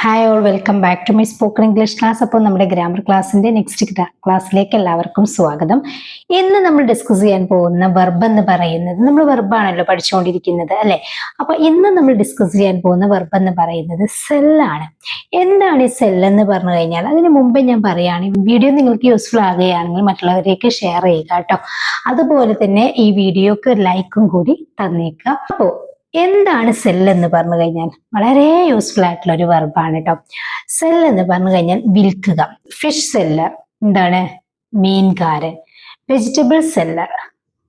Hi all welcome back to my spoken English class അപ്പോൾ നമ്മുടെ grammar ക്ലാസ്സിന്റെ next ക്ലാസ്സിലേക്ക് എല്ലാവർക്കും സ്വാഗതം. ഇന്ന് നമ്മൾ ഡിസ്കസ് ചെയ്യാൻ പോകുന്ന വെർബ് എന്ന് പറയുന്നത് നമ്മൾ വെർബാണല്ലോ പഠിച്ചുകൊണ്ടിരിക്കുന്നത് അല്ലെ? അപ്പൊ ഇന്ന് നമ്മൾ ഡിസ്കസ് ചെയ്യാൻ പോകുന്ന വെർബ് എന്ന് പറയുന്നത് സെല്ലാണ് എന്താണ് ഈ സെൽ എന്ന് പറഞ്ഞു കഴിഞ്ഞാൽ? അതിന് മുമ്പേ ഞാൻ പറയുകയാണ് വീഡിയോ നിങ്ങൾക്ക് യൂസ്ഫുൾ ആകുകയാണെങ്കിൽ മറ്റുള്ളവരേക്ക് ഷെയർ ചെയ്യുക കേട്ടോ. അതുപോലെ തന്നെ ഈ വീഡിയോക്ക് ലൈക്കും കൂടി തന്നേക്കുക. അപ്പോൾ എന്താണ് സെൽ എന്ന് പറഞ്ഞു കഴിഞ്ഞാൽ വളരെ യൂസ്ഫുൾ ആയിട്ടുള്ള ഒരു വെർബാണ് കേട്ടോ സെൽ എന്ന് പറഞ്ഞു കഴിഞ്ഞാൽ വിൽക്കുക. ഫിഷ് സെല്ലർ എന്താണ്? മീൻകാരൻ. വെജിറ്റബിൾ സെല്ലർ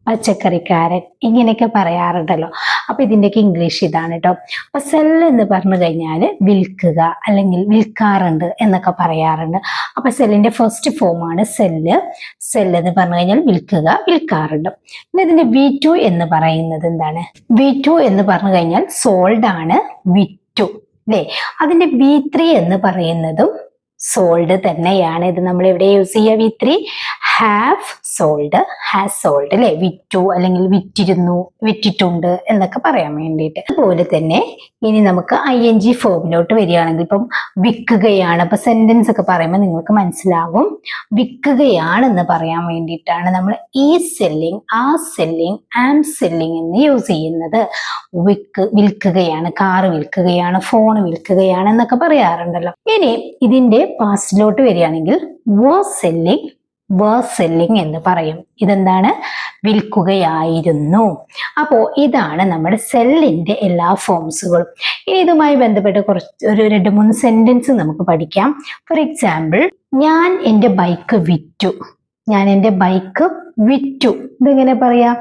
പച്ചക്കറിക്കാരൻ ഇങ്ങനെയൊക്കെ പറയാറുണ്ടല്ലോ. അപ്പൊ ഇതിന്റെയൊക്കെ ഇംഗ്ലീഷ് ഇതാണ് കേട്ടോ അപ്പൊ സെൽ എന്ന് പറഞ്ഞു കഴിഞ്ഞാൽ വിൽക്കുക അല്ലെങ്കിൽ വിൽക്കാറുണ്ട് എന്നൊക്കെ പറയാറുണ്ട്. അപ്പൊ സെല്ലിന്റെ ഫസ്റ്റ് ഫോമാണ് സെല്ല് സെല്ല് എന്ന് പറഞ്ഞു കഴിഞ്ഞാൽ വിൽക്കുക വിൽക്കാറുണ്ട്. പിന്നെ ഇതിന്റെ വി ടു എന്ന് പറയുന്നത് എന്താണ്? വി ടു എന്ന് പറഞ്ഞു കഴിഞ്ഞാൽ സോൾഡ് ആണ് വിറ്റു. അല്ലേ അതിന്റെ വി ത്രീ എന്ന് പറയുന്നതും സോൾഡ് തന്നെയാണ്. ഇത് നമ്മൾ എവിടെ യൂസ് ചെയ്യുക V three have sold has sold അല്ലെ? വിറ്റു അല്ലെങ്കിൽ വിറ്റിരുന്നു വിറ്റിട്ടുണ്ട് എന്നൊക്കെ പറയാൻ വേണ്ടിയിട്ട്. അതുപോലെ തന്നെ ഇനി നമുക്ക് ഐ എൻ ജി ഫോമിലോട്ട് വരികയാണെങ്കിൽ ഇപ്പം വിൽക്കുകയാണ്. ഇപ്പൊ സെന്റൻസ് ഒക്കെ പറയുമ്പോൾ നിങ്ങൾക്ക് മനസ്സിലാകും. വിൽക്കുകയാണെന്ന് പറയാൻ വേണ്ടിയിട്ടാണ് നമ്മൾ ഈ സെല്ലിങ് ആ സെല്ലിങ് ആം സെല്ലിങ് എന്ന് യൂസ് ചെയ്യുന്നത്. വിൽക്ക് വിൽക്കുകയാണ് കാറ് വിൽക്കുകയാണ് ഫോൺ വിൽക്കുകയാണ് എന്നൊക്കെ പറയാറുണ്ടല്ലോ. ഇനി ഇതിന്റെ പാസ്റ്റിലോട്ട് വരികയാണെങ്കിൽ വാസ് സെല്ലിങ് വാസ് സെല്ലിംഗ് എന്ന് പറയും. ഇതെന്താണ്? വിൽക്കുകയായിരുന്നു. അപ്പോൾ ഇതാണ് നമ്മുടെ സെല്ലിന്റെ എല്ലാ ഫോംസുകളും ഇനി ഇതുമായി ബന്ധപ്പെട്ട് കുറച്ച് ഒരു രണ്ട് മൂന്ന് സെന്റൻസ് നമുക്ക് പഠിക്കാം. ഫോർ എക്സാമ്പിൾ ഞാൻ എന്റെ ബൈക്ക് വിറ്റു. ഞാൻ എന്റെ ബൈക്ക് വിറ്റു. ഇതെങ്ങനെ പറയാ?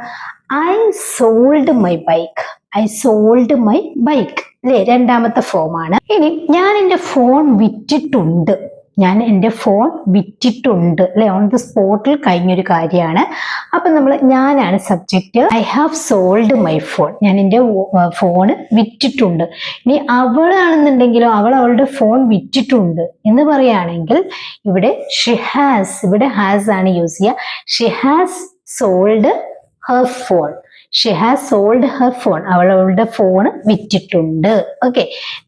I sold my bike I sold my bike അല്ലേ? രണ്ടാമത്തെ ഫോമാണ് ഇനി ഞാൻ എന്റെ ഫോൺ വിറ്റിട്ടുണ്ട്. ഞാൻ എന്റെ ഫോൺ വിറ്റിട്ടുണ്ട് അല്ലെ? ഓൺ ദ സ്പോട്ടിൽ കഴിഞ്ഞൊരു കാര്യമാണ്. അപ്പൊ നമ്മൾ ഞാനാണ് subject I have sold my phone ഞാൻ എന്റെ ഫോൺ വിറ്റിട്ടുണ്ട്. ഇനി അവളാണെന്നുണ്ടെങ്കിലോ അവൾ അവളുടെ ഫോൺ വിറ്റിട്ടുണ്ട് എന്ന് പറയുകയാണെങ്കിൽ ഇവിടെ ഷി ഹാസ് ഇവിടെ ഹാസ് ആണ് യൂസ് ചെയ്യുക. She has sold her phone she has sold her phone അവൾ അവളുടെ ഫോൺ വിറ്റിട്ടുണ്ട്. ഓക്കെ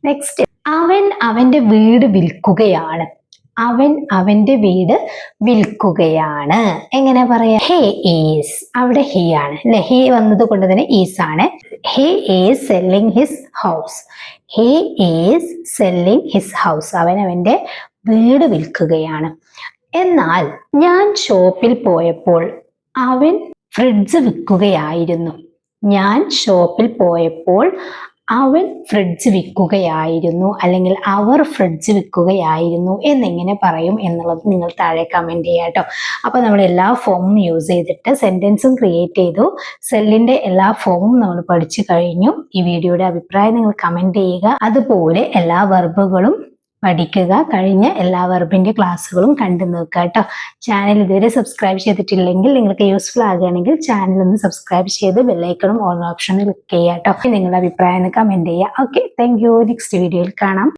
നെക്സ്റ്റ് അവൻ അവന്റെ വീട് വിൽക്കുകയാണ്. അവൻ അവന്റെ വീട് വിൽക്കുകയാണ്. എങ്ങനെ പറയാ? ഹേ ഈസ്. അവിടെ ഹീ ആണ്. അല്ലെ? ഹേ വന്നത് കൊണ്ട് തന്നെ ഈസ് ആണ്. He is selling his house. He is selling his house. അവൻ അവന്റെ വീട് വിൽക്കുകയാണ്. എന്നാൽ ഞാൻ ഷോപ്പിൽ പോയപ്പോൾ അവൻ ഫ്രിഡ്ജ് വിൽക്കുകയായിരുന്നു. ഞാൻ ഷോപ്പിൽ പോയപ്പോൾ അവൻ ഫ്രിഡ്ജ് വിൽക്കുകയായിരുന്നു അല്ലെങ്കിൽ അവർ ഫ്രിഡ്ജ് വിൽക്കുകയായിരുന്നു എന്നെങ്ങനെ പറയും എന്നുള്ളത് നിങ്ങൾ താഴെ കമന്റ് ചെയ്യുക കേട്ടോ. അപ്പോൾ നമ്മൾ എല്ലാ ഫോമും യൂസ് ചെയ്തിട്ട് സെന്റൻസും ക്രിയേറ്റ് ചെയ്തു. സെല്ലിന്റെ എല്ലാ ഫോമും നമ്മൾ പഠിച്ചു കഴിഞ്ഞു. ഈ വീഡിയോയുടെ അഭിപ്രായം നിങ്ങൾ കമന്റ് ചെയ്യുക. അതുപോലെ എല്ലാ വെർബുകളും പഠിക്കുക കഴിഞ്ഞ എല്ലാ വെർബിന്റെ ക്ലാസ്സുകളും കണ്ടു നോക്കുക കേട്ടോ. ചാനൽ ഇതുവരെ സബ്സ്ക്രൈബ് ചെയ്തിട്ടില്ലെങ്കിൽ നിങ്ങൾക്ക് യൂസ്ഫുൾ ആകുകയാണെങ്കിൽ ചാനൽ ഒന്ന് സബ്സ്ക്രൈബ് ചെയ്ത് ബെല്ലൈക്കണും ഓൺ ഓപ്ഷനിൽ ക്ലിക്ക് ചെയ്യുക കേട്ടോ. നിങ്ങളുടെ അഭിപ്രായം കമന്റ് ചെയ്യുക. ഓക്കെ താങ്ക് നെക്സ്റ്റ് വീഡിയോയിൽ കാണാം.